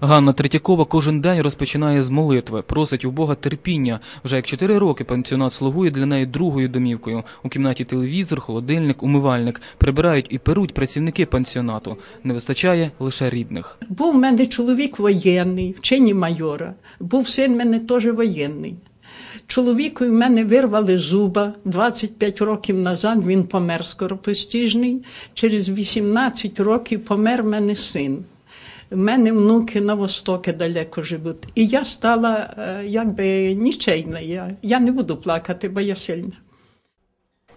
Ганна Третьякова кожен день розпочинає з молитви, просить у Бога терпіння. Вже як чотири роки пансіонат слугує для неї другою домівкою. У кімнаті телевізор, холодильник, умивальник. Прибирають і перуть працівники пансіонату. Не вистачає лише рідних. Був в мене чоловік воєнний, в чині майора. Був син мене теж воєнний. Чоловікові в мене вирвали зуба 25 років назад. Він помер скоропостіжний. Через 18 років помер в мене син. У мене внуки на востокі далеко живуть. І я стала е, якби нічейна. Я, я не буду плакати, бо я сильна.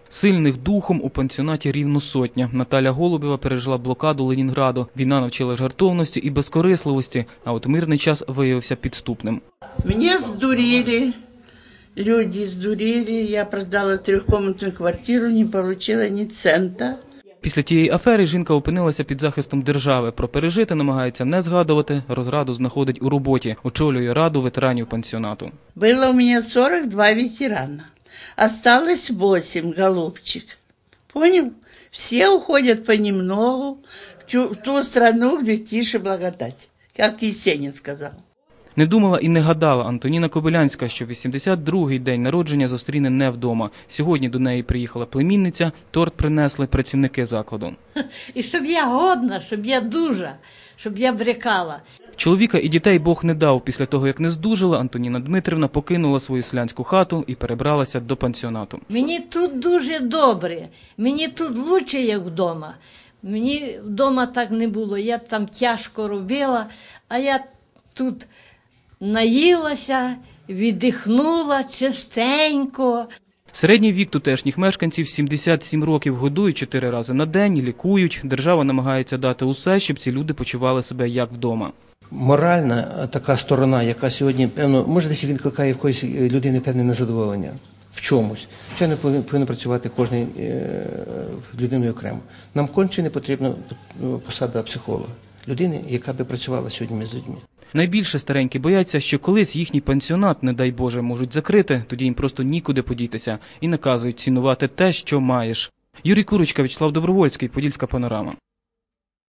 Сильних духом у пансіонаті рівно сотня. Наталя Голубєва пережила блокаду Ленінграду. Війна навчила жартовності і безкорисливості, а от мирний час виявився підступним. Меня сдурили, люди сдурили, я продала трехкомнатную квартиру, не получила ни цента. Після тієї афери жінка опинилася під захистом держави. Про пережити намагається не згадувати. Розраду знаходить у роботі, очолює раду ветеранів пансіонату. Было у меня 42 ветерана. Осталось 8, голубчик. Понял? Все уходят понемногу в ту, в ту страну, где тише благодать, как Есенин сказал. Не думала і не гадала Антоніна Кобилянська, що 82-й день народження зустріне не вдома. Сьогодні до неї приїхала племінниця, торт принесли працівники закладу. І щоб я годна, щоб я дуже, щоб я брикала. Чоловіка і дітей Бог не дав. Після того, як не здужала, Антоніна Дмитрівна покинула свою селянську хату і перебралася до пансіонату. Мені тут дуже добре, мені тут лучше, як вдома. Мені вдома так не було. Я там тяжко робила, а я тут наїлася, віддихнула чистенько. Середній вік тутешніх мешканців 77 років годують чотири рази на день, лікують. Держава намагається дати усе, щоб ці люди почували себе як вдома. моральна така сторона, яка сьогодні, певно, може десь відкликає в якоїсь е, людини певне незадоволення в чомусь. Звичайно, повинен, повинен працювати кожен е, людиною окремо. Нам конче не потрібна е, посада психолога, людини, яка би працювала сьогодні з людьми. Найбільше старенькі бояться, що колись їхній пансіонат, не дай Боже, можуть закрити, тоді їм просто нікуди подітися і наказують цінувати те, що маєш. Юрій Курочка, Вячеслав Добровольський, Подільська панорама.